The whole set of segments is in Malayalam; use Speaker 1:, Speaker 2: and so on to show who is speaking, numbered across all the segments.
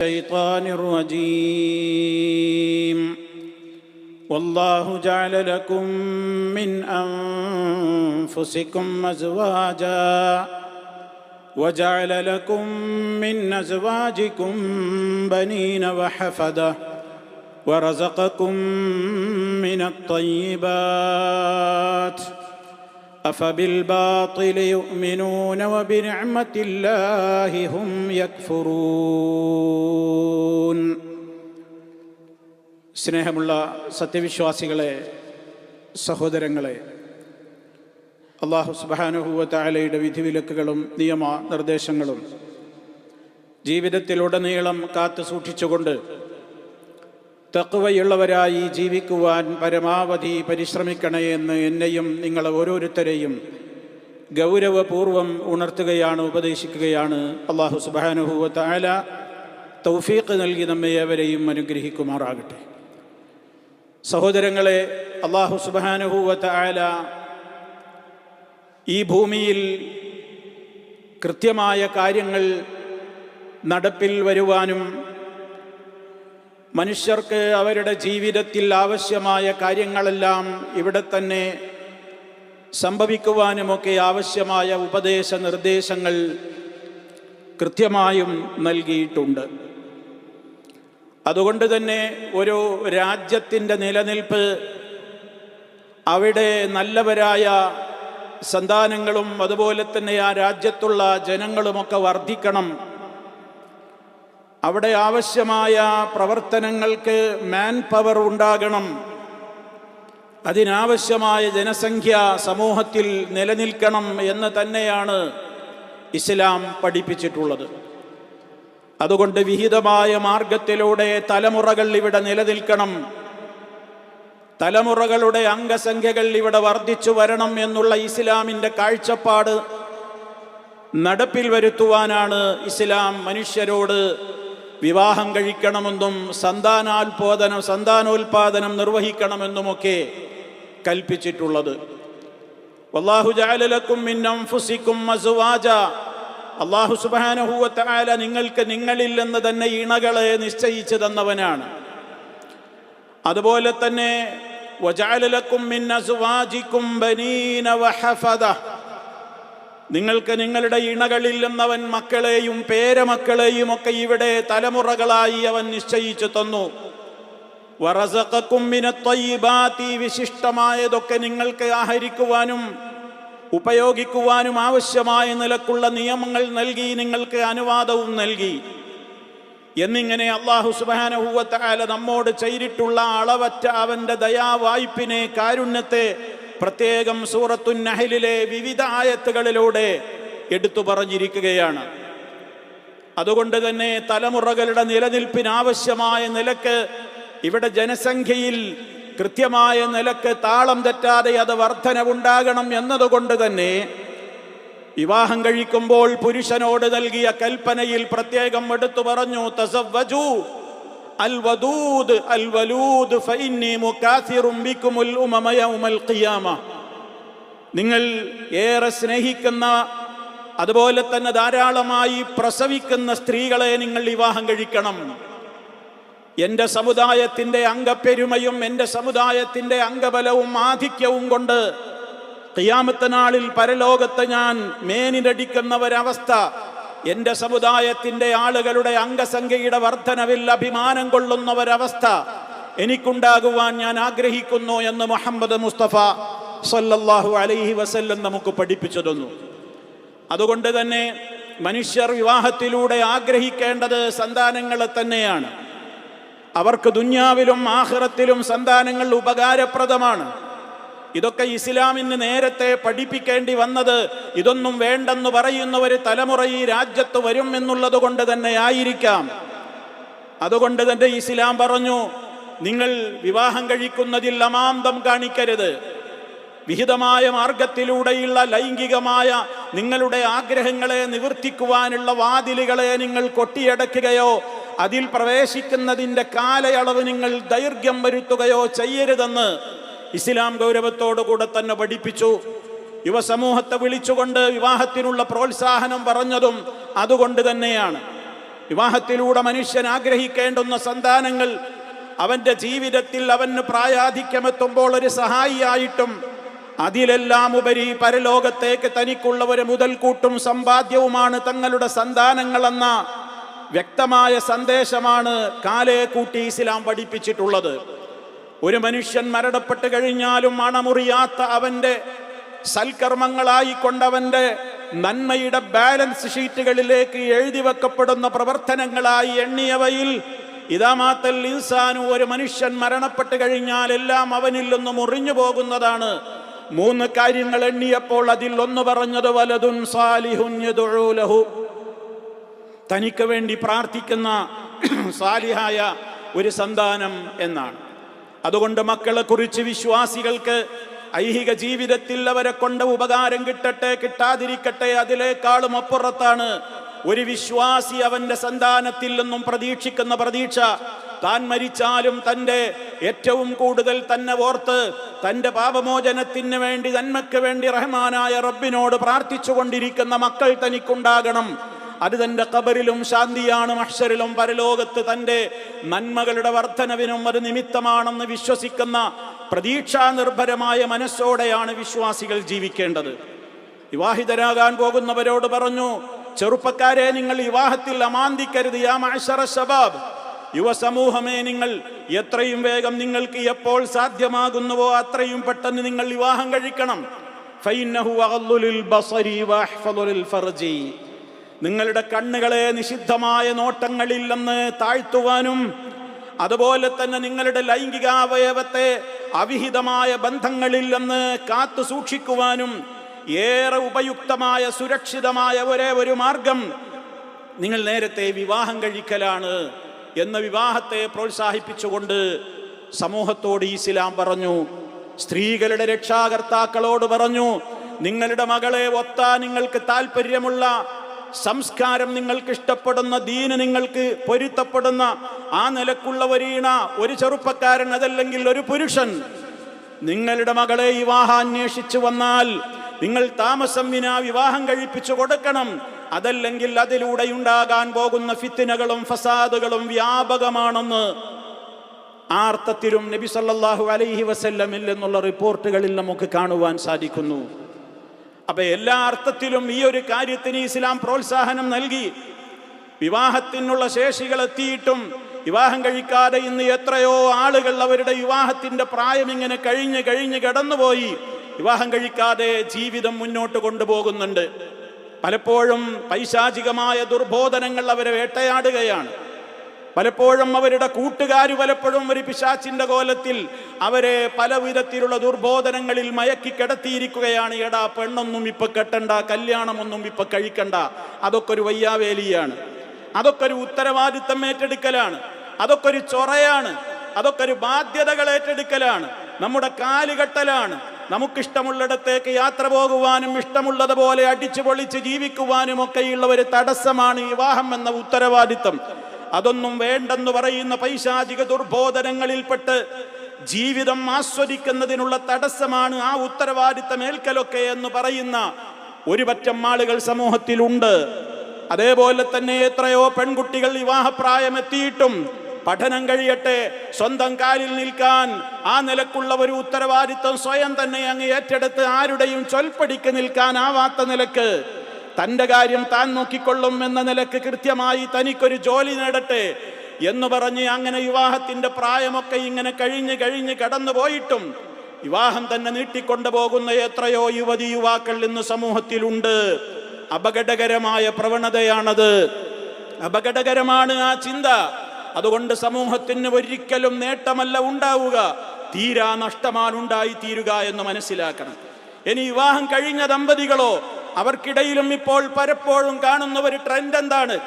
Speaker 1: الشيطان الرجيم. والله جعل لكم من أنفسكم أزواجا وجعل لكم من أزواجكم بنين وحفدة ورزقكم من الطيبات. أفبالباطل يؤمنون وبنعمة الله هم يكفرون സ്നേഹമുള്ള സത്യവിശ്വാസികളെ സഹോദരങ്ങളെ അള്ളാഹു സുബാനുഹൂവത്തായാലയുടെ വിധിവിലക്കുകളും നിയമ നിർദ്ദേശങ്ങളും ജീവിതത്തിലുടനീളം കാത്തു സൂക്ഷിച്ചുകൊണ്ട് തക്കുവയുള്ളവരായി ജീവിക്കുവാൻ പരമാവധി പരിശ്രമിക്കണേ എന്ന് എന്നെയും നിങ്ങൾ ഓരോരുത്തരെയും ഗൗരവപൂർവം ഉണർത്തുകയാണ് ഉപദേശിക്കുകയാണ്. അള്ളാഹു സുബാനുഹൂവ താല തൗഫീഖ് നൽകി നമ്മെ ഏവരെയും അനുഗ്രഹിക്കുമാറാകട്ടെ. സഹോദരങ്ങളെ അള്ളാഹു സുബാനുഹൂവ താല ഈ ഭൂമിയിൽ കൃത്യമായ കാര്യങ്ങൾ നടപ്പിൽ വരുവാനും മനുഷ്യർക്ക് അവരുടെ ജീവിതത്തിൽ ആവശ്യമായ കാര്യങ്ങളെല്ലാം ഇവിടെ തന്നെ സംഭവിക്കുവാനുമൊക്കെ ആവശ്യമായ ഉപദേശ നിർദ്ദേശങ്ങൾ കൃത്യമായും നൽകിയിട്ടുണ്ട്. അതുകൊണ്ട് തന്നെ ഒരു രാജ്യത്തിന്റെ നിലനിൽപ്പ് അവിടെ നല്ലവരായ സന്താനങ്ങളും അതുപോലെ തന്നെ ആ രാജ്യത്തുള്ള ജനങ്ങളുമൊക്കെ വർദ്ധിക്കണം. അവിടെ ആവശ്യമായ പ്രവർത്തനങ്ങൾക്ക് മാൻ പവർ ഉണ്ടാകണം. അതിനാവശ്യമായ ജനസംഖ്യ സമൂഹത്തിൽ നിലനിൽക്കണം എന്ന് തന്നെയാണ് ഇസ്ലാം പഠിപ്പിച്ചിട്ടുള്ളത്. അതുകൊണ്ട് വിഹിതമായ മാർഗത്തിലൂടെ തലമുറകൾ ഇവിടെ നിലനിൽക്കണം. തലമുറകളുടെ അംഗസംഖ്യകൾ ഇവിടെ വർദ്ധിച്ചു വരണം എന്നുള്ള ഇസ്ലാമിന്റെ കാഴ്ചപ്പാട് നടപ്പിൽ വരുത്തുവാനാണ് ഇസ്ലാം മനുഷ്യരോട് വിവാഹം കഴിക്കണമെന്നും സന്താനാൽപോദനം സന്താനോൽപാദനം നിർവഹിക്കണമെന്നുമൊക്കെ കൽപ്പിച്ചിട്ടുള്ളത്. വല്ലാഹു ജാലലക്കും മിന്നംഫുസിക്കും അസുവാജ. അള്ളാഹു സുബാനഹൂവത്തായ നിങ്ങൾക്ക് നിങ്ങളിൽ നിന്ന് തന്നെ ഇണകളെ നിശ്ചയിച്ചു തന്നവനാണ്. അതുപോലെ തന്നെ വജാലലക്കും മിന്നസുവാജിക്കും ബനീന വഹഫദ. നിങ്ങൾക്ക് നിങ്ങളുടെ ഇണകളിൽ എന്നവൻ മക്കളെയും പേരമക്കളെയും ഒക്കെ ഇവിടെ തലമുറകളായി അവൻ നിശ്ചയിച്ചു തന്നു. വറസക്കുമ്മിനത്വയിബാത്തി വിശിഷ്ടമായതൊക്കെ നിങ്ങൾക്ക് ആഹരിക്കുവാനും ഉപയോഗിക്കുവാനും ആവശ്യമായ നിലക്കുള്ള നിയമങ്ങൾ നൽകി നിങ്ങൾക്ക് അനുവാദവും നൽകി. എന്നിങ്ങനെ അള്ളാഹു സുബാനഹൂവത്തായ നമ്മോട് ചെയ്തിട്ടുള്ള അളവറ്റ അവന്റെ ദയാവായ്പിനെ കാരുണ്യത്തെ പ്രത്യേകം സൂറത്തു നഹലിലെ വിവിധ ആയത്തുകളിലൂടെ എടുത്തു പറഞ്ഞിരിക്കുകയാണ്. അതുകൊണ്ട് തന്നെ തലമുറകളുടെ നിലനിൽപ്പിനാവശ്യമായ നിലയ്ക്ക് ഇവിടെ ജനസംഖ്യയിൽ കൃത്യമായ നിലയ്ക്ക് താളം തെറ്റാതെ അത് വർധനവുണ്ടാകണം എന്നതുകൊണ്ട് തന്നെ വിവാഹം കഴിക്കുമ്പോൾ പുരുഷനോട് നൽകിയ കൽപ്പനയിൽ പ്രത്യേകം എടുത്തു പറഞ്ഞു തസവ്വജു അൽ വദൂദ് അൽ വലൂദ് ഫഇന്നി മുകാസിറും ബിക്കുമുൽ ഉമമ യൗമൽ ഖിയാമ. നിങ്ങൾ ഏറെ സ്നേഹിക്കുന്ന അതുപോലെ തന്നെ ധാരാളമായി പ്രസവിക്കുന്ന സ്ത്രീകളെ നിങ്ങൾ വിവാഹം കഴിക്കണം. എന്റെ സമുദായത്തിന്റെ അംഗപ്പെരുമയും എന്റെ സമുദായത്തിന്റെ അംഗബലവും ആധിക്യവും കൊണ്ട് ഖിയാമത്ത നാളിൽ പരലോകത്ത് ഞാൻ മേനിരടിക്കുന്ന ഒരവസ്ഥ എന്റെ സമുദായത്തിന്റെ ആളുകളുടെ അംഗസംഖ്യയുടെ വർധനവിൽ അഭിമാനം കൊള്ളുന്ന ഒരവസ്ഥ എനിക്കുണ്ടാകുവാൻ ഞാൻ ആഗ്രഹിക്കുന്നു എന്ന് മുഹമ്മദ് മുസ്തഫ സല്ലല്ലാഹു അലൈഹി വസല്ലം നമുക്ക് പഠിപ്പിച്ചു തന്നു. അതുകൊണ്ട് തന്നെ മനുഷ്യർ വിവാഹത്തിലൂടെ ആഗ്രഹിക്കേണ്ടത് സന്താനങ്ങളെ തന്നെയാണ്. അവർക്ക് ദുന്യാവിലും ആഹ്റത്തിലും സന്താനങ്ങൾ ഉപകാരപ്രദമാണ്. ഇതൊക്കെ ഇസ്ലാമിന് നേരത്തെ പഠിപ്പിക്കേണ്ടി വന്നത് ഇതൊന്നും വേണ്ടെന്ന് പറയുന്ന ഒരു തലമുറ ഈ രാജ്യത്ത് വരും എന്നുള്ളത് കൊണ്ട് തന്നെ ആയിരിക്കാം. അതുകൊണ്ട് തന്നെ ഇസ്ലാം പറഞ്ഞു നിങ്ങൾ വിവാഹം കഴിക്കുന്നതിൽ അമാന്തം കാണിക്കരുത്. വിഹിതമായ മാർഗത്തിലൂടെയുള്ള ലൈംഗികമായ നിങ്ങളുടെ ആഗ്രഹങ്ങളെ നിവർത്തിക്കുവാനുള്ള വാതിലുകളെ നിങ്ങൾ കൊട്ടിയടക്കുകയോ അതിൽ പ്രവേശിക്കുന്നതിന്റെ കാലയളവ് നിങ്ങൾ ദൈർഘ്യം വരുത്തുകയോ ചെയ്യരുതെന്ന് ഇസ്ലാം ഗൗരവത്തോടു കൂടെ തന്നെ പഠിപ്പിച്ചു. യുവസമൂഹത്തെ വിളിച്ചുകൊണ്ട് വിവാഹത്തിനുള്ള പ്രോത്സാഹനം പറഞ്ഞതും അതുകൊണ്ട് തന്നെയാണ്. വിവാഹത്തിലൂടെ മനുഷ്യൻ ആഗ്രഹിക്കേണ്ടുന്ന സന്താനങ്ങൾ അവന്റെ ജീവിതത്തിൽ അവന് പ്രായാധിക്യമെത്തുമ്പോൾ ഒരു സഹായിയായിട്ടും അതിലെല്ലാം ഉപരി പരലോകത്തേക്ക് തനിക്കുള്ള ഒരു മുതൽക്കൂട്ടും സമ്പാദ്യവുമാണ് തങ്ങളുടെ സന്താനങ്ങളെന്ന വ്യക്തമായ സന്ദേശമാണ് കാലേ കൂട്ടി ഇസ്ലാം പഠിപ്പിച്ചിട്ടുള്ളത്. ഒരു മനുഷ്യൻ മരണപ്പെട്ട് കഴിഞ്ഞാലും മണമുറിയാത്ത അവന്റെ സൽക്കർമ്മങ്ങളായിക്കൊണ്ടവന്റെ നന്മയുടെ ബാലൻസ് ഷീറ്റുകളിലേക്ക് എഴുതി വെക്കപ്പെടുന്ന പ്രവർത്തനങ്ങളായി എണ്ണിയവയിൽ ഇതാമാത്തൽ ഇൻസാനു ഒരു മനുഷ്യൻ മരണപ്പെട്ട് കഴിഞ്ഞാൽ എല്ലാം അവനിൽ നിന്ന് മുറിഞ്ഞു പോകുന്നതാണ്. മൂന്ന് കാര്യങ്ങൾ എണ്ണിയപ്പോൾ അതിൽ ഒന്ന് പറഞ്ഞത് വലതുൻ സാലിഹുൻ തനിക്ക് വേണ്ടി പ്രാർത്ഥിക്കുന്ന സാലിഹായ ഒരു സന്താനം എന്നാണ്. അതുകൊണ്ട് മക്കളെ കുറിച്ച് വിശ്വാസികൾക്ക് ഐഹിക ജീവിതത്തിൽ അവരെ കൊണ്ട് ഉപകാരം കിട്ടട്ടെ കിട്ടാതിരിക്കട്ടെ അതിലേക്കാളും അപ്പുറത്താണ്. ഒരു വിശ്വാസി അവന്റെ സന്താനത്തിൽ നിന്നും പ്രതീക്ഷിക്കുന്ന പ്രതീക്ഷ. താൻ മരിച്ചാലും തന്റെ ഏറ്റവും കൂടുതൽ തന്നെ ഓർത്ത് തന്റെ പാപമോചനത്തിന് വേണ്ടി നന്മയ്ക്ക് വേണ്ടി റഹ്മാനായ റബ്ബിനോട് പ്രാർത്ഥിച്ചു കൊണ്ടിരിക്കുന്ന മക്കൾ തനിക്കുണ്ടാകണം. അത് തന്റെ കബറിലും ശാന്തിയാണ് മഹ്ഷറിലും പരലോകത്ത് തന്റെ നന്മകളുടെ വർധനവിനും അത് നിമിത്തമാണെന്ന് വിശ്വസിക്കുന്ന പ്രതീക്ഷാ നിർഭരമായ മനസ്സോടെയാണ് വിശ്വാസികൾ ജീവിക്കേണ്ടത്. വിവാഹിതരാകാൻ പോകുന്നവരോട് പറഞ്ഞു ചെറുപ്പക്കാരെ നിങ്ങൾ വിവാഹത്തിൽ അമാന്തിക്കരുത് യാ മഅ്ശറ ശബാബ്. യുവസമൂഹമേ നിങ്ങൾ എത്രയും വേഗം നിങ്ങൾക്ക് എപ്പോൾ സാധ്യമാകുന്നുവോ അത്രയും പെട്ടെന്ന് നിങ്ങൾ വിവാഹം കഴിക്കണം. ഫൈനഹു ബസരി വഹ്ഫലുൽ ഫർജി. നിങ്ങളുടെ കണ്ണുകളെ നിഷിദ്ധമായ നോട്ടങ്ങളിൽ നിന്ന് താഴ്ത്തുവാനും അതുപോലെ തന്നെ നിങ്ങളുടെ ലൈംഗികാവയവത്തെ അവിഹിതമായ ബന്ധങ്ങളിൽ നിന്ന് കാത്തു സൂക്ഷിക്കുവാനും ഏറെ ഉപയുക്തമായ സുരക്ഷിതമായ ഒരേ ഒരു മാർഗം നിങ്ങൾ നേരത്തെ വിവാഹം കഴിക്കലാണ് എന്ന വിവാഹത്തെ പ്രോത്സാഹിപ്പിച്ചുകൊണ്ട് സമൂഹത്തോട് ഇസ്ലാം പറഞ്ഞു. സ്ത്രീകളുടെ രക്ഷാകർത്താക്കളോട് പറഞ്ഞു നിങ്ങളുടെ മകളെ ഒത്താ നിങ്ങൾക്ക് താല്പര്യമുള്ള സംസ്കാരം നിങ്ങൾക്ക് ഇഷ്ടപ്പെടുന്ന ദീന് നിങ്ങൾക്ക് പൊരുത്തപ്പെടുന്ന ആ നിലക്കുള്ള ഒരീണ ഒരു ചെറുപ്പക്കാരൻ അതല്ലെങ്കിൽ ഒരു പുരുഷൻ. നിങ്ങളുടെ മകളെ വിവാഹം അന്വേഷിച്ചു വന്നാൽ നിങ്ങൾ താമസം വിനാ വിവാഹം കഴിപ്പിച്ചു കൊടുക്കണം. അതല്ലെങ്കിൽ അതിലൂടെ ഉണ്ടാകാൻ പോകുന്ന ഫിത്തിനകളും ഫസാദുകളും വ്യാപകമാണെന്ന് ആർത്തത്തിലും നബി സല്ലാഹു അലൈഹി വസല്ലമിൽ എന്നുള്ള റിപ്പോർട്ടുകളിൽ നമുക്ക് കാണുവാൻ സാധിക്കുന്നു. അപ്പൊ എല്ലാ അർത്ഥത്തിലും ഈ ഒരു കാര്യത്തിന് ഇസ്ലാം പ്രോത്സാഹനം നൽകി. വിവാഹത്തിനുള്ള ശേഷികൾ എത്തിയിട്ടും വിവാഹം കഴിക്കാതെ ഇന്ന് എത്രയോ ആളുകൾ അവരുടെ വിവാഹത്തിന്റെ പ്രായം ഇങ്ങനെ കഴിഞ്ഞ് കഴിഞ്ഞ് കടന്നുപോയി. വിവാഹം കഴിക്കാതെ ജീവിതം മുന്നോട്ട് കൊണ്ടുപോകുന്നുണ്ട്. പലപ്പോഴും പൈശാചികമായ ദുർബോധനങ്ങൾ അവരെ വേട്ടയാടുകയാണ്. പലപ്പോഴും അവരുടെ കൂട്ടുകാർ പലപ്പോഴും ഒരു പിശാച്ചിന്റെ കോലത്തിൽ അവരെ പല വിധത്തിലുള്ള ദുർബോധനങ്ങളിൽ മയക്കി കിടത്തിയിരിക്കുകയാണ്. എടാ പെണ്ണൊന്നും ഇപ്പൊ കെട്ടണ്ട കല്യാണമൊന്നും ഇപ്പൊ കഴിക്കണ്ട. അതൊക്കെ ഒരു വയ്യാവേലിയാണ്. അതൊക്കെ ഒരു ഉത്തരവാദിത്തം ഏറ്റെടുക്കലാണ്. അതൊക്കെ ഒരു ചൊറയാണ്. അതൊക്കെ ഒരു ബാധ്യതകൾ ഏറ്റെടുക്കലാണ്. നമ്മുടെ കാലുകെട്ടലാണ്. നമുക്കിഷ്ടമുള്ളിടത്തേക്ക് യാത്ര പോകുവാനും ഇഷ്ടമുള്ളതുപോലെ അടിച്ചു പൊളിച്ച് ജീവിക്കുവാനും ഒക്കെയുള്ള ഒരു തടസ്സമാണ് വിവാഹം എന്ന ഉത്തരവാദിത്തം. അതൊന്നും വേണ്ടെന്ന് പറയുന്ന പൈശാചിക ദുർബോധനങ്ങളിൽപ്പെട്ട് ജീവിതം ആസ്വദിക്കുന്നതിനുള്ള തടസ്സമാണ് ആ ഉത്തരവാദിത്തം ഏൽക്കലൊക്കെ എന്ന് പറയുന്ന ഒരുപറ്റം ആളുകൾ സമൂഹത്തിലുണ്ട്. അതേപോലെ തന്നെ എത്രയോ പെൺകുട്ടികൾ വിവാഹപ്രായമെത്തിയിട്ടും പഠനം കഴിയട്ടെ സ്വന്തം കാലിൽ നിൽക്കാൻ ആ നിലക്കുള്ള ഒരു ഉത്തരവാദിത്വം സ്വയം തന്നെ അങ്ങ് ഏറ്റെടുത്ത് ആരുടെയും ചൊൽപ്പടിക്ക് നിൽക്കാനാവാത്ത നിലയ്ക്ക് തന്റെ കാര്യം താൻ നോക്കിക്കൊള്ളും എന്ന നിലയ്ക്ക് കൃത്യമായി തനിക്കൊരു ജോലി നേടട്ടെ എന്ന് പറഞ്ഞ് അങ്ങനെ വിവാഹത്തിന്റെ പ്രായമൊക്കെ ഇങ്ങനെ കഴിഞ്ഞ് കഴിഞ്ഞ് കടന്നു പോയിട്ടും വിവാഹം തന്നെ നീട്ടിക്കൊണ്ടു പോകുന്ന എത്രയോ യുവതി യുവാക്കൾ ഇന്ന് സമൂഹത്തിലുണ്ട്. അപകടകരമായ പ്രവണതയാണത്. അപകടകരമാണ് ആ ചിന്ത. അതുകൊണ്ട് സമൂഹത്തിന് ഒരിക്കലും നേട്ടമല്ല ഉണ്ടാവുക. തീരാ നഷ്ടമാണ് ഉണ്ടായി തീരുക എന്ന് മനസ്സിലാക്കണം. ഇനി വിവാഹം കഴിഞ്ഞ ദമ്പതികളോ അവർക്കിടയിലും ഇപ്പോൾ പലപ്പോഴും കാണുന്ന ഒരു ട്രെൻഡ് എന്താണ്?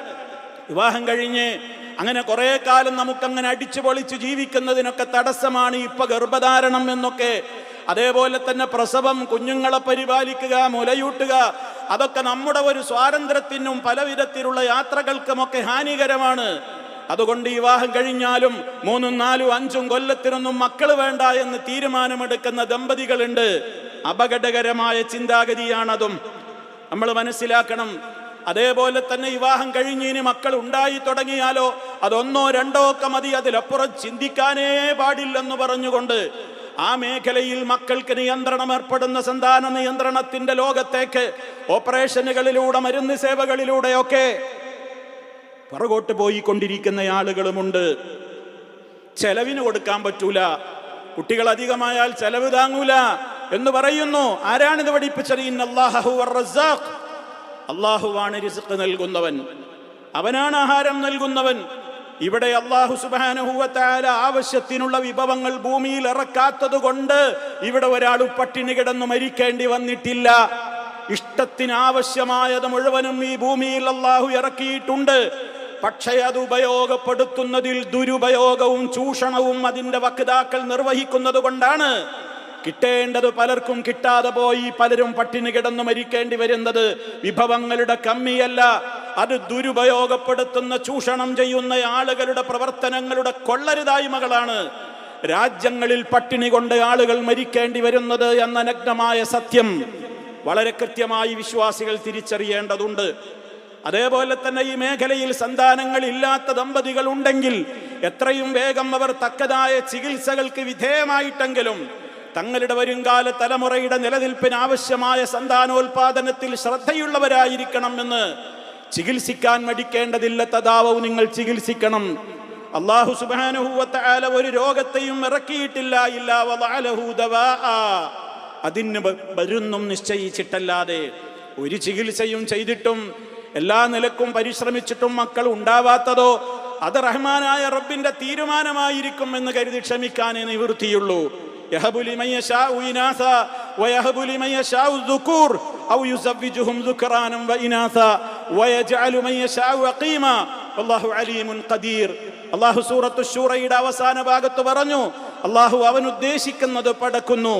Speaker 1: വിവാഹം കഴിഞ്ഞ് അങ്ങനെ കുറെ കാലം നമുക്കങ്ങനെ അടിച്ചു പൊളിച്ച് ജീവിക്കുന്നതിനൊക്കെ തടസ്സമാണ് ഇപ്പൊ ഗർഭധാരണം എന്നൊക്കെ. അതേപോലെ തന്നെ പ്രസവം കുഞ്ഞുങ്ങളെ പരിപാലിക്കുക മുലയൂട്ടുക അതൊക്കെ നമ്മുടെ ഒരു സ്വാതന്ത്ര്യത്തിനും പലവിധത്തിലുള്ള യാത്രകൾക്കുമൊക്കെ ഹാനികരമാണ്. അതുകൊണ്ട് വിവാഹം കഴിഞ്ഞാലും മൂന്നും നാലും അഞ്ചും കൊല്ലത്തിനൊന്നും മക്കൾ വേണ്ട എന്ന് തീരുമാനമെടുക്കുന്ന ദമ്പതികളുണ്ട്. അപകടകരമായ ചിന്താഗതിയാണതും. നമ്മൾ മനസ്സിലാക്കണം. അതേപോലെ തന്നെ വിവാഹം കഴിഞ്ഞ് ഇനി മക്കൾ ഉണ്ടായി തുടങ്ങിയാലോ അതൊന്നോ രണ്ടോ ഒക്കെ മതി. അതിലപ്പുറം ചിന്തിക്കാനേ പാടില്ലെന്ന് പറഞ്ഞുകൊണ്ട് ആ മേഖലയിൽ മക്കൾക്ക് നിയന്ത്രണം ഏർപ്പെടുന്ന സന്താന നിയന്ത്രണത്തിന്റെ ലോകത്തേക്ക് ഓപ്പറേഷനുകളിലൂടെ മരുന്ന് സേവകളിലൂടെയൊക്കെ പുറകോട്ട് പോയിക്കൊണ്ടിരിക്കുന്ന ആളുകളുമുണ്ട്. ചെലവിന് കൊടുക്കാൻ പറ്റൂല. കുട്ടികൾ അധികമായാൽ ചെലവ് താങ്ങൂല. എന്ന് പറയുന്നു. ആരാണിത് പഠിപ്പിച്ചത്? അള്ളാഹുവാണ് റിസ്ക് നൽകുന്നവൻ. അവനാണ് ആഹാരം നൽകുന്നവൻ. ഇവിടെ അള്ളാഹു സുബാനഹുവത്തായ ആവശ്യത്തിനുള്ള വിഭവങ്ങൾ ഭൂമിയിൽ ഇറക്കാത്തത് കൊണ്ട് ഇവിടെ ഒരാൾ പട്ടിണി കിടന്നു മരിക്കേണ്ടി വന്നിട്ടില്ല. ഇഷ്ടത്തിന് ആവശ്യമായത് മുഴുവനും ഈ ഭൂമിയിൽ അള്ളാഹു ഇറക്കിയിട്ടുണ്ട്. പക്ഷേ അത് ഉപയോഗപ്പെടുത്തുന്നതിൽ ദുരുപയോഗവും ചൂഷണവും അതിന്റെ വക്താക്കൾ നിർവഹിക്കുന്നത് കൊണ്ടാണ് കിട്ടേണ്ടത് പലർക്കും കിട്ടാതെ പോയി പലരും പട്ടിണി കിടന്ന് മരിക്കേണ്ടി വരുന്നത് വിഭവങ്ങളുടെ കമ്മിയല്ല. അത് ദുരുപയോഗപ്പെടുത്തുന്ന ചൂഷണം ചെയ്യുന്ന ആളുകളുടെ പ്രവർത്തനങ്ങളുടെ കൊള്ളരുതായ്മകളാണ് രാജ്യങ്ങളിൽ പട്ടിണി കൊണ്ട് ആളുകൾ മരിക്കേണ്ടി വരുന്നത് എന്ന നഗ്നമായ സത്യം വളരെ കൃത്യമായി വിശ്വാസികൾ തിരിച്ചറിയേണ്ടതുണ്ട്. അതേപോലെ തന്നെ ഈ മേഖലയിൽ സന്താനങ്ങൾ ഇല്ലാത്ത ദമ്പതികൾ ഉണ്ടെങ്കിൽ എത്രയും വേഗം അവർ തക്കതായ ചികിത്സകൾക്ക് വിധേയമായിട്ടെങ്കിലും തങ്ങളുടെ വരുംകാല തലമുറയുടെ നിലനിൽപ്പിന് ആവശ്യമായ സന്താനോൽപാദനത്തിൽ ശ്രദ്ധയുള്ളവരായിരിക്കണം എന്ന് ചികിത്സിക്കാൻ മടിക്കേണ്ടതില്ല തഥാവവും നിങ്ങൾ ചികിത്സിക്കണം. അള്ളാഹു സുബാനുഹൂവത്താല ഒരു രോഗത്തെയും ഇറക്കിയിട്ടില്ല. ഇല്ല. അതിന് വരുന്നും നിശ്ചയിച്ചിട്ടല്ലാതെ ഒരു ചികിത്സയും ചെയ്തിട്ടും എല്ലാ നിലക്കും പരിശ്രമിച്ചിട്ടും മക്കൾ ഉണ്ടാവാത്തതോ അത് റഹ്മാനായ റബ്ബിന്റെ തീരുമാനമായിരിക്കും എന്ന് കരുതി ക്ഷമിക്കാനേ നിവൃത്തിയുള്ളൂ. يهب لمن يشاء إناثا ويهب لمن يشاء الذكور أو يزوجهم ذكرانا وإناثا ويجعل من يشاء عقيما والله عليم قدير അള്ളാഹു സൂറത്തു ഷൂറയുടെ അവസാന ഭാഗത്ത് പറഞ്ഞു അള്ളാഹു അവൻ ഉദ്ദേശിക്കുന്നത് പടക്കുന്നു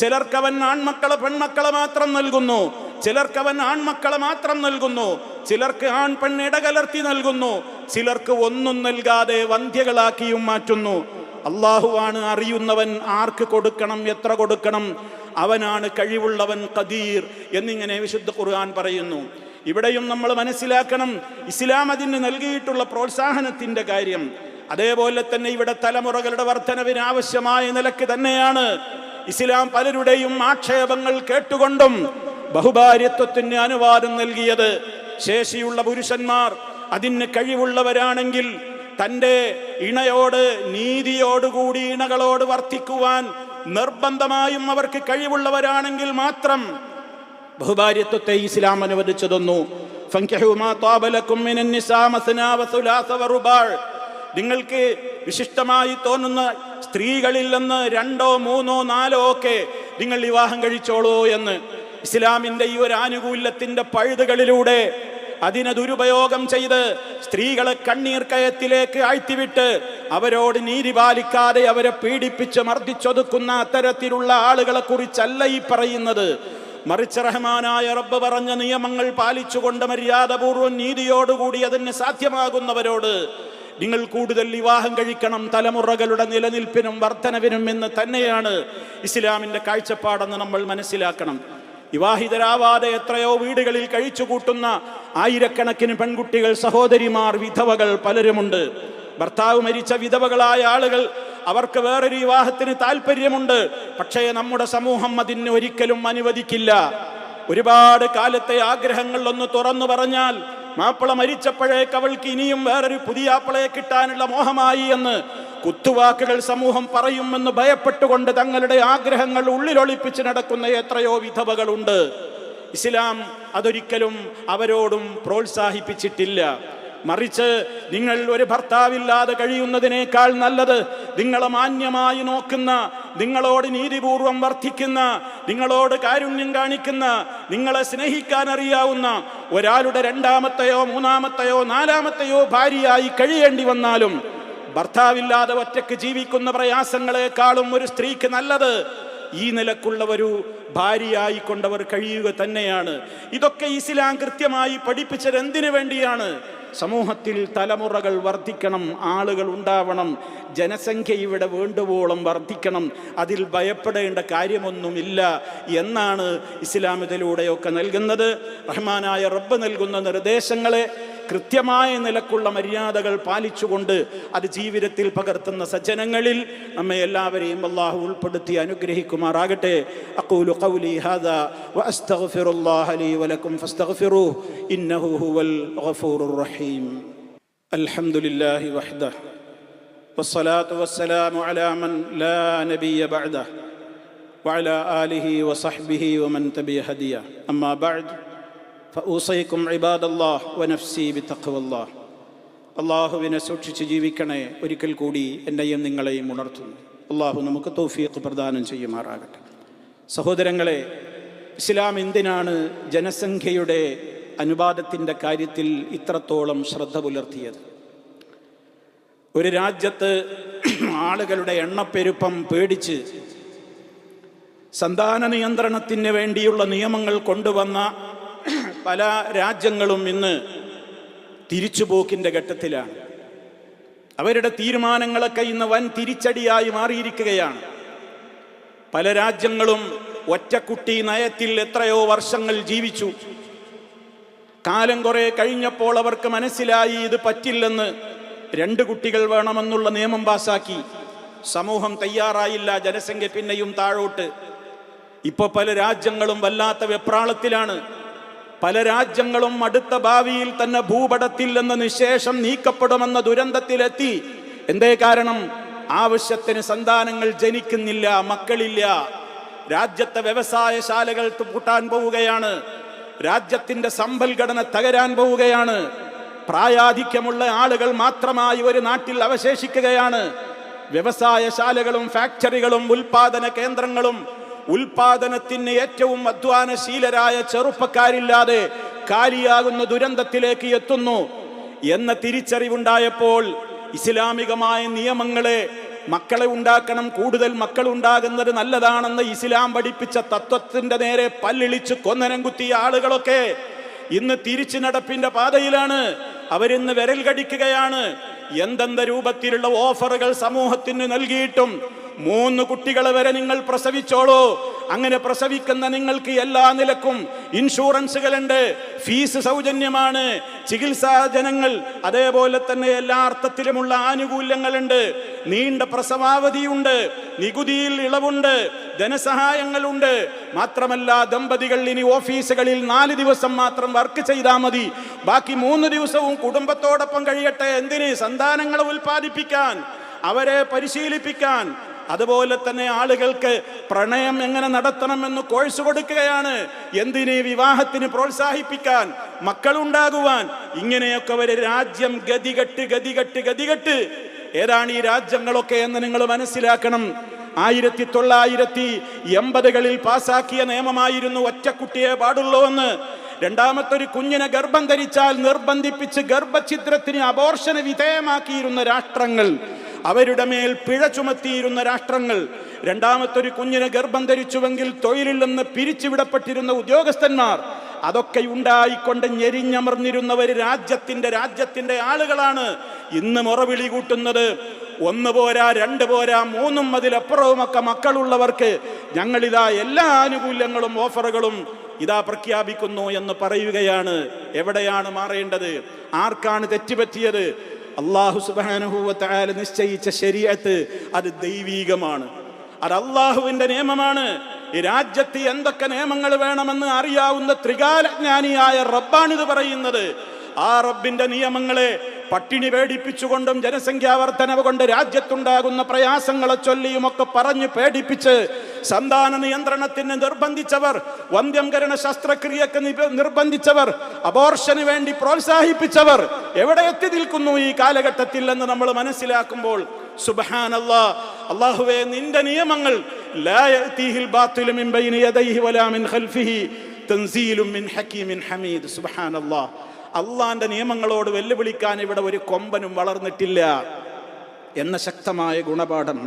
Speaker 1: ചിലർക്ക് അവൻ ആൺമക്കളെ പെൺമക്കളെ മാത്രം നൽകുന്നു ചിലർക്ക് അവൻ ആൺമക്കളെ മാത്രം നൽകുന്നു ചിലർക്ക് ആൺ പെൺ ഇടകലർത്തി നൽകുന്നു ചിലർക്ക് ഒന്നും നൽകാതെ വന്ധ്യകളാക്കിയും മാറ്റുന്നു അള്ളാഹുവാണ് അറിയുന്നവൻ ആർക്ക് കൊടുക്കണം എത്ര കൊടുക്കണം അവനാണ് കഴിവുള്ളവൻ കദീർ എന്നിങ്ങനെ വിശുദ്ധ ഖുർആൻ പറയുന്നു. ഇവിടെയും നമ്മൾ മനസ്സിലാക്കണം ഇസ്ലാം അതിന് നൽകിയിട്ടുള്ള പ്രോത്സാഹനത്തിന്റെ കാര്യം. അതേപോലെ തന്നെ ഇവിടെ തലമുറകളുടെ വർധനവിന് ആവശ്യമായ നിലയ്ക്ക് തന്നെയാണ് ഇസ്ലാം പലരുടെയും ആക്ഷേപങ്ങൾ കേട്ടുകൊണ്ടും ബഹുഭാര്യത്വത്തിന് അനുവാദം നൽകിയത്. ശേഷിയുള്ള പുരുഷന്മാർ അതിന് കഴിവുള്ളവരാണെങ്കിൽ തന്റെ ഇണയോട് നീതിയോടുകൂടി ഇണകളോട് വർത്തിക്കുവാൻ നിർബന്ധമായും അവർക്ക് കഴിവുള്ളവരാണെങ്കിൽ മാത്രം ബഹുഭാര്യത്വത്തെ ഇസ്ലാം അനുവദിച്ചു തന്നു ഫൻകിഹു മാ ത്വാബ ലക്കും മിനൻ നിസാ മസ്നാ വസുലാസ വറുബാ. നിങ്ങൾക്ക് വിശിഷ്ടമായി തോന്നുന്ന സ്ത്രീകളിൽ നിന്ന് രണ്ടോ മൂന്നോ നാലോ ഒക്കെ നിങ്ങൾ വിവാഹം കഴിച്ചോളൂ എന്ന് ഇസ്ലാമിന്റെ ഈ ഒരു ആനുകൂല്യത്തിന്റെ പഴുതുകളിലൂടെ അതിനെ ദുരുപയോഗം ചെയ്ത് സ്ത്രീകളെ കണ്ണീർ കയത്തിലേക്ക് ആഴ്ത്തിവിട്ട് അവരോട് നീതി പാലിക്കാതെ അവരെ പീഡിപ്പിച്ച് മർദ്ദിച്ചൊതുക്കുന്ന അത്തരത്തിലുള്ള ആളുകളെ കുറിച്ചല്ല ഈ പറയുന്നത്. മറിച്ച് റഹ്മാനായ റബ്ബ് പറഞ്ഞ നിയമങ്ങൾ പാലിച്ചുകൊണ്ട് മര്യാദപൂർവം നീതിയോടുകൂടി അതിന് സാധ്യമാകുന്നവരോട് നിങ്ങൾ കൂടുതൽ വിവാഹം കഴിക്കണം. തലമുറകളുടെ നിലനിൽപ്പിനും വർധനവിനും എന്ന് തന്നെയാണ് ഇസ്ലാമിന്റെ കാഴ്ചപ്പാടെന്ന് നമ്മൾ മനസ്സിലാക്കണം. വിവാഹിതരാവാതെ എത്രയോ വീടുകളിൽ കഴിച്ചു കൂട്ടുന്ന ആയിരക്കണക്കിന് പെൺകുട്ടികൾ സഹോദരിമാർ വിധവകൾ പലരുമുണ്ട്. ഭർത്താവ് മരിച്ച വിധവകളായ ആളുകൾ അവർക്ക് വേറൊരു വിവാഹത്തിന് താല്പര്യമുണ്ട് പക്ഷേ നമ്മുടെ സമൂഹം അതിന് ഒരിക്കലും അനുവദിക്കില്ല. ഒരുപാട് കാലത്തെ ആഗ്രഹങ്ങൾ ഒന്ന് തുറന്നു പറഞ്ഞാൽ മാപ്പിള മരിച്ചപ്പോഴേക്ക് അവൾക്ക് ഇനിയും വേറൊരു പുതിയ ആപ്പിളയെ കിട്ടാനുള്ള മോഹമായി എന്ന് കുത്തുവാക്കുകൾ സമൂഹം പറയുമെന്ന് ഭയപ്പെട്ടുകൊണ്ട് തങ്ങളുടെ ആഗ്രഹങ്ങൾ ഉള്ളിലൊളിപ്പിച്ച് നടക്കുന്ന എത്രയോ വിധവകളുണ്ട്. ഇസ്ലാം അതൊരിക്കലും അവരോടും പ്രോത്സാഹിപ്പിച്ചിട്ടില്ല. മറിച്ച് നിങ്ങൾ ഒരു ഭർത്താവില്ലാതെ കഴിയുന്നതിനേക്കാൾ നല്ലത് നിങ്ങളെ മാന്യമായി നോക്കുന്ന നിങ്ങളോട് നീതിപൂർവം വർദ്ധിക്കുന്ന നിങ്ങളോട് കാരുണ്യം കാണിക്കുന്ന നിങ്ങളെ സ്നേഹിക്കാൻ അറിയാവുന്ന ഒരാളുടെ രണ്ടാമത്തെയോ മൂന്നാമത്തെയോ നാലാമത്തെയോ ഭാര്യയായി കഴിയേണ്ടി വന്നാലും ഭർത്താവില്ലാതെ ഒറ്റയ്ക്ക് ജീവിക്കുന്ന പ്രയാസങ്ങളെക്കാളും ഒരു സ്ത്രീക്ക് നല്ലത് ഈ നിലക്കുള്ള ഒരു ഭാര്യയായിക്കൊണ്ടവർ കഴിയുക തന്നെയാണ്. ഇതൊക്കെ ഇസ്ലാം കൃത്യമായി പഠിപ്പിച്ചത് എന്തിനു വേണ്ടിയാണ്? സമൂഹത്തിൽ തലമുറകൾ വർദ്ധിക്കണം ആളുകൾ ഉണ്ടാവണം ജനസംഖ്യ ഇവിടെ വേണ്ടുവോളം വർദ്ധിക്കണം അതിൽ ഭയപ്പെടേണ്ട കാര്യമൊന്നുമില്ല എന്നാണ് ഇസ്ലാം ഇതിലൂടെയൊക്കെ നൽകുന്നത്. റഹ്മാനായ റബ്ബ് നൽകുന്ന നിർദ്ദേശങ്ങളെ കൃത്യമായ നിലക്കുള്ള മര്യാദകൾ പാലിച്ചുകൊണ്ട് അത് ജീവിതത്തിൽ പകർത്തുന്ന സജ്ജനങ്ങളിൽ നമ്മെ എല്ലാവരെയും അള്ളാഹു ഉൾപ്പെടുത്തി അനുഗ്രഹിക്കുമാറാകട്ടെ അഖൂലു ഖൗലി ഹാദാ വഅസ്തഗ്ഫിറുല്ലാഹ ലീ വലക്കും ഫസ്തഗ്ഫിറൂഹു ഇന്നഹു ഹുവൽ ഗഫൂറുർ റഹീം അൽഹംദുലില്ലാഹി വഹ്ദഹു والصلاة والسلام على من لا نبي بعده وعلى آله وصحبه ومن تبع هديه أما بعد ഫൂസൈക്കും ഇബാദല്ലാഹ് വനഫ്സി ബി തഖ്വല്ലാഹ് അള്ളാഹുവിനെ സൂക്ഷിച്ച് ജീവിക്കണേ ഒരിക്കൽ കൂടി എന്നെയും നിങ്ങളെയും ഉണർത്തുന്നു. അള്ളാഹു നമുക്ക് തോഫിയത്ത് പ്രദാനം ചെയ്യുമാറാകട്ടെ. സഹോദരങ്ങളെ ഇസ്ലാം എന്തിനാണ് ജനസംഖ്യയുടെ അനുപാതത്തിന്റെ കാര്യത്തിൽ ഇത്രത്തോളം ശ്രദ്ധ പുലർത്തിയത്? ഒരു രാജ്യത്ത് ആളുകളുടെ എണ്ണപ്പെരുപ്പം പേടിച്ച് സന്താന നിയന്ത്രണത്തിന് വേണ്ടിയുള്ള നിയമങ്ങൾ കൊണ്ടുവന്ന പല രാജ്യങ്ങളും ഇന്ന് തിരിച്ചുപോക്കിന്റെ ഘട്ടത്തിലാണ്. അവരുടെ തീരുമാനങ്ങളൊക്കെ ഇന്ന് വൻ തിരിച്ചടിയായി മാറിയിരിക്കുകയാണ്. പല രാജ്യങ്ങളും ഒറ്റക്കുട്ടി നയത്തിൽ എത്രയോ വർഷങ്ങൾ ജീവിച്ചു. കാലം കുറെ കഴിഞ്ഞപ്പോൾ അവർക്ക് മനസ്സിലായി ഇത് പറ്റില്ലെന്ന് രണ്ട് കുട്ടികൾ വേണമെന്നുള്ള നിയമം പാസാക്കി. സമൂഹം തയ്യാറായില്ല ജനസംഖ്യ പിന്നെയും താഴോട്ട്. ഇപ്പൊ പല രാജ്യങ്ങളും വല്ലാത്ത വെപ്രാളത്തിലാണ്. പല രാജ്യങ്ങളും അടുത്ത ഭാവിയിൽ തന്നെ ഭൂപടത്തിൽ നിന്ന് നിശേഷം നീക്കപ്പെടുമെന്ന ദുരന്തത്തിലെത്തി. എന്തേ കാരണം? ആവശ്യത്തിന് സന്താനങ്ങൾ ജനിക്കുന്നില്ല മക്കളില്ല. രാജ്യത്തെ വ്യവസായശാലകൾ പൂട്ടാൻ പോവുകയാണ്. രാജ്യത്തിന്റെ സമ്പൽഘടന തകരാൻ പോവുകയാണ്. പ്രായാധിക്യമുള്ള ആളുകൾ മാത്രമായി ഒരു നാട്ടിൽ അവശേഷിക്കുകയാണ്. വ്യവസായശാലകളും ഫാക്ടറികളും ഉൽപാദന കേന്ദ്രങ്ങളും ഉൽപാദനത്തിന് ഏറ്റവും അധ്വാനശീലരായ ചെറുപ്പക്കാരില്ലാതെ കാലിയാകുന്ന ദുരന്തത്തിലേക്ക് എത്തുന്നു എന്ന തിരിച്ചറിവുണ്ടായപ്പോൾ ഇസ്ലാമികമായ നിയമങ്ങളെ മക്കളെ ഉണ്ടാക്കണം കൂടുതൽ മക്കൾ ഉണ്ടാകുന്നത് നല്ലതാണെന്ന് ഇസ്ലാം പഠിപ്പിച്ച തത്വത്തിന്റെ നേരെ പല്ലിളിച്ച് കൊന്നനം കുത്തിയ ആളുകളൊക്കെ ഇന്ന് തിരിച്ചു നടപ്പിന്റെ പാതയിലാണ്. അവരിന്ന് വിരൽ കടിക്കുകയാണ്. എന്തെന്ത രൂപത്തിലുള്ള ഓഫറുകൾ സമൂഹത്തിന് നൽകിയിട്ടും മൂന്ന് കുട്ടികളെ വരെ നിങ്ങൾ പ്രസവിച്ചോളൂ. അങ്ങനെ പ്രസവിക്കുന്ന നിങ്ങൾക്ക് എല്ലാ നിലക്കും ഇൻഷുറൻസുകളുണ്ട്. ഫീസ് സൗജന്യമാണ്. ചികിത്സാ ജനങ്ങൾ അതേപോലെ തന്നെ എല്ലാ അർത്ഥത്തിലുമുള്ള ആനുകൂല്യങ്ങളുണ്ട്. നീണ്ട പ്രസവാവധിയുണ്ട്. നികുതിയിൽ ഇളവുണ്ട്. ധനസഹായങ്ങളുണ്ട്. മാത്രമല്ല ദമ്പതികൾ ഇനി ഓഫീസുകളിൽ നാല് ദിവസം മാത്രം വർക്ക് ചെയ്താൽ മതി. ബാക്കി മൂന്ന് ദിവസവും കുടുംബത്തോടൊപ്പം കഴിയട്ടെ. എന്തിന്? സന്താനങ്ങളെ ഉൽപ്പാദിപ്പിക്കാൻ അവരെ പരിശീലിപ്പിക്കാൻ അതുപോലെ തന്നെ ആളുകൾക്ക് പ്രണയം എങ്ങനെ നടത്തണമെന്ന് കോഴ്സ് കൊടുക്കുകയാണ്. എന്തിന് വിവാഹത്തിന് പ്രോത്സാഹിപ്പിക്കാൻ മക്കളുണ്ടാകുവാൻ? ഇങ്ങനെയൊക്കെ ഒരു രാജ്യം ഗതികെട്ട് ഗതികെട്ട് ഗതികെട്ട്. ഏതാണ് ഈ രാജ്യങ്ങളൊക്കെ എന്ന് നിങ്ങൾ മനസ്സിലാക്കണം. ആയിരത്തി തൊള്ളായിരത്തി എൺപതുകളിൽ പാസാക്കിയ നിയമമായിരുന്നു ഒറ്റക്കുട്ടിയെ പാടുള്ളൂ എന്ന്. രണ്ടാമത്തെ ഒരു കുഞ്ഞിനെ ഗർഭം ധരിച്ചാൽ നിർബന്ധിപ്പിച്ച് ഗർഭഛിദ്രത്തിന് അബോർഷന് വിധേയമാക്കിയിരുന്ന രാഷ്ട്രങ്ങൾ. അവരുടെ മേൽ പിഴ ചുമത്തിയിരുന്ന രാഷ്ട്രങ്ങൾ രണ്ടാമത്തൊരു കുഞ്ഞിനെ ഗർഭം ധരിച്ചുവെങ്കിൽ തൊഴിലിൽ നിന്ന് പിരിച്ചുവിടപ്പെട്ടിരുന്ന ഉദ്യോഗസ്ഥന്മാർ അതൊക്കെ ഉണ്ടായിക്കൊണ്ട് ഞെരിഞ്ഞമർന്നിരുന്നവർ രാജ്യത്തിന്റെ രാജ്യത്തിന്റെ ആളുകളാണ്. ഇന്ന് മുറവിളി കൂട്ടുന്നത് ഒന്ന് പോരാ രണ്ട് പോരാ മൂന്നും അതിലപ്പുറവുമൊക്കെ മക്കളുള്ളവർക്ക് ഞങ്ങളിതാ എല്ലാ ആനുകൂല്യങ്ങളും ഓഫറുകളും ഇതാ പ്രഖ്യാപിക്കുന്നു എന്ന് പറയുകയാണ്. എവിടെയാണ് മാറേണ്ടത്? ആർക്കാണ് തെറ്റുപറ്റിയത്? അള്ളാഹു സുബാനുഭൂവത്തായ നിശ്ചയിച്ച ശരീരത്ത് അത് ദൈവീകമാണ്. അത് അള്ളാഹുവിന്റെ നിയമമാണ്. ഈ രാജ്യത്ത് എന്തൊക്കെ നിയമങ്ങൾ വേണമെന്ന് അറിയാവുന്ന ത്രികാലജ്ഞാനിയായ റബ്ബാണിത് പറയുന്നത്. ആ റബ്ബിന്റെ നിയമങ്ങളെ പട്ടിണി പേടിപ്പിച്ചുകൊണ്ടും ജനസംഖ്യാ വർധനവ് കൊണ്ട് രാജ്യത്തുണ്ടാകുന്ന പ്രയാസങ്ങളെ ചൊല്ലിയുമൊക്കെ പറഞ്ഞു പേടിപ്പിച്ച് സന്താന നിയന്ത്രണത്തിന് നിർബന്ധിച്ചവർ വന്ധ്യംകരണ ശസ്ത്രക്രിയക്ക് നിർബന്ധിച്ചവർ അബോർഷന് വേണ്ടി പ്രോത്സാഹിപ്പിച്ചവർ എവിടെ എത്തി നിൽക്കുന്നു ഈ കാലഘട്ടത്തിൽ എന്ന് നമ്മൾ മനസ്സിലാക്കുമ്പോൾ അള്ളാഹുവേ നിന്റെ നിയമങ്ങൾ തൻസീലും ഹമീദ് സുബ്ഹാനല്ലാ. അള്ളാന്റെ നിയമങ്ങളോട് വെല്ലുവിളിക്കാൻ ഇവിടെ ഒരു കൊമ്പനും വളർന്നിട്ടില്ല എന്ന ശക്തമായ ഗുണപാഠം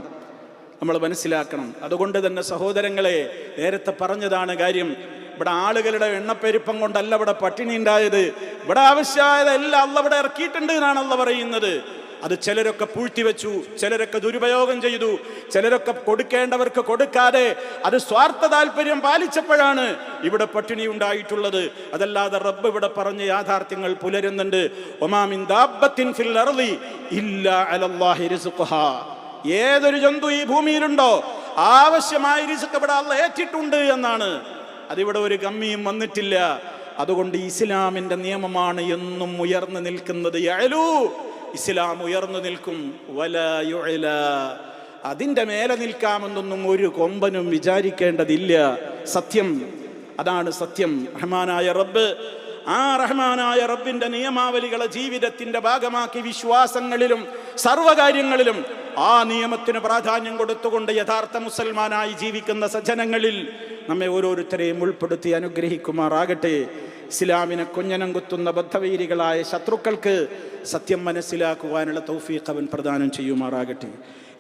Speaker 1: നമ്മൾ മനസ്സിലാക്കണം. അതുകൊണ്ട് തന്നെ സഹോദരങ്ങളെ നേരത്തെ പറഞ്ഞതാണ് കാര്യം ഇവിടെ ആളുകളുടെ എണ്ണപ്പെരുപ്പം കൊണ്ടല്ല ഇവിടെ പട്ടിണി ഉണ്ടായത്. ഇവിടെ ആവശ്യമായതെല്ലാം അള്ള ഇവിടെ ഇറക്കിയിട്ടുണ്ട് എന്നാണ് അല്ല പറയുന്നത്. അത് ചിലരൊക്കെ പൂഴ്ത്തിവെച്ചു ചിലരൊക്കെ ദുരുപയോഗം ചെയ്തു ചിലരൊക്കെ കൊടുക്കേണ്ടവർക്ക് കൊടുക്കാതെ അത് സ്വാർത്ഥ താല്പര്യം പാലിച്ചപ്പോഴാണ് ഇവിടെ പട്ടിണി ഉണ്ടായിട്ടുള്ളത്. അതല്ലാതെ റബ്ബ് ഇവിടെ പറഞ്ഞ യാഥാർത്ഥ്യങ്ങൾ പുലരുന്നുണ്ട്. ഒമാമിൻ ഫിൽ അർളി ഇല്ലാ അലല്ലാഹി ഏതൊരു ജന്തു ഈ ഭൂമിയിലുണ്ടോ ആവശ്യമായ റിസ്ക് ഇവിടെ ഏറ്റിട്ടുണ്ട് എന്നാണ്. അതിവിടെ ഒരു കമ്മിയും വന്നിട്ടില്ല. അതുകൊണ്ട് ഇസ്ലാമിന്റെ നിയമമാണ് എന്നും ഉയർന്നു നിൽക്കുന്നത്. ഇസ്ലാം ഉയർന്നു നിൽക്കും. വല യുഅല അതിന്റെ മേലെ നിൽക്കാമെന്നൊന്നും ഒരു കൊമ്പനും വിചാരിക്കേണ്ടതില്ല. സത്യം. അതാണ് സത്യം. റഹ്മാനായ റബ്ബ്. ആ റഹ്മാനായ റബ്ബിന്റെ നിയമാവലികളെ ജീവിതത്തിന്റെ ഭാഗമാക്കി വിശ്വാസങ്ങളിലും സർവകാര്യങ്ങളിലും ആ നിയമത്തിന് പ്രാധാന്യം കൊടുത്തുകൊണ്ട് യഥാർത്ഥ മുസൽമാനായി ജീവിക്കുന്ന സജ്ജനങ്ങളിൽ നമ്മെ ഓരോരുത്തരെയും ഉൾപ്പെടുത്തി അനുഗ്രഹിക്കുമാറാകട്ടെ. ഇസ്ലാമിനെ കുഞ്ഞനം കുത്തുന്ന ബദ്ധവൈരികളായ ശത്രുക്കൾക്ക് സത്യം മനസ്സിലാക്കുവാനുള്ള തൗഫീഖ് അവൻ പ്രദാനം ചെയ്യുമാറാകട്ടെ.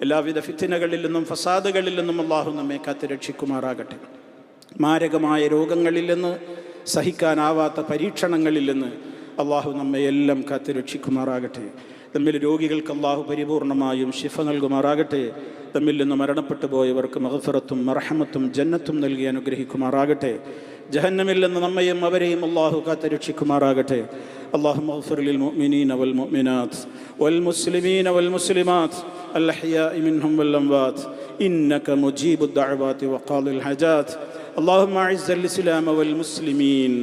Speaker 1: എല്ലാവിധ ഫിത്തിനകളിൽ നിന്നും ഫസാദുകളിൽ നിന്നും അള്ളാഹു നമ്മെ കാത്ത് രക്ഷിക്കുമാറാകട്ടെ. മാരകമായ രോഗങ്ങളിൽ നിന്ന് സഹിക്കാനാവാത്ത പരീക്ഷണങ്ങളിൽ നിന്ന് അള്ളാഹു നമ്മെ എല്ലാം കാത്ത് രക്ഷിക്കുമാറാകട്ടെ. തമ്മിൽ രോഗികൾക്ക് അള്ളാഹു പരിപൂർണമായും ശിഫ നൽകുമാറാകട്ടെ. തമ്മിൽ നിന്ന് മരണപ്പെട്ടു പോയവർക്ക് മഹഫറത്തും മറഹമത്തും ജന്നത്തും നൽകി അനുഗ്രഹിക്കുമാറാകട്ടെ. ജഹന്നമിൽ നിന്ന് നമ്മയും അവരെയും അള്ളാഹു കാത്ത് രക്ഷിക്കുമാറാകട്ടെ اللهم اغفر للمؤمنين والمؤمنات والمسلمين والمسلمات الأحياء منهم والأموات إنك مجيب الدعوات وقاضي الحاجات اللهم أعز الإسلام والمسلمين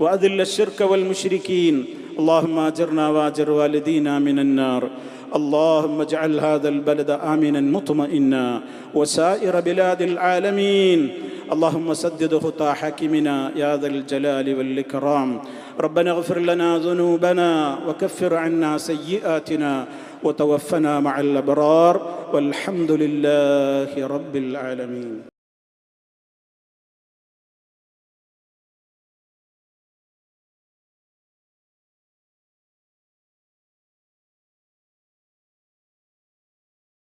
Speaker 1: وأذل الشرك والمشركين اللهم أجرنا وأجر والدينا من النار اللهم اجعل هذا البلد آمنا مطمئنا وسائر بلاد العالمين اللهم سدد خطى حاكمنا يا ذا الجلال والإكرام. ربنا اغفر لنا ذنوبنا وكفر عنا سيئاتنا وتوفنا مع الأبرار. والحمد لله رب العالمين.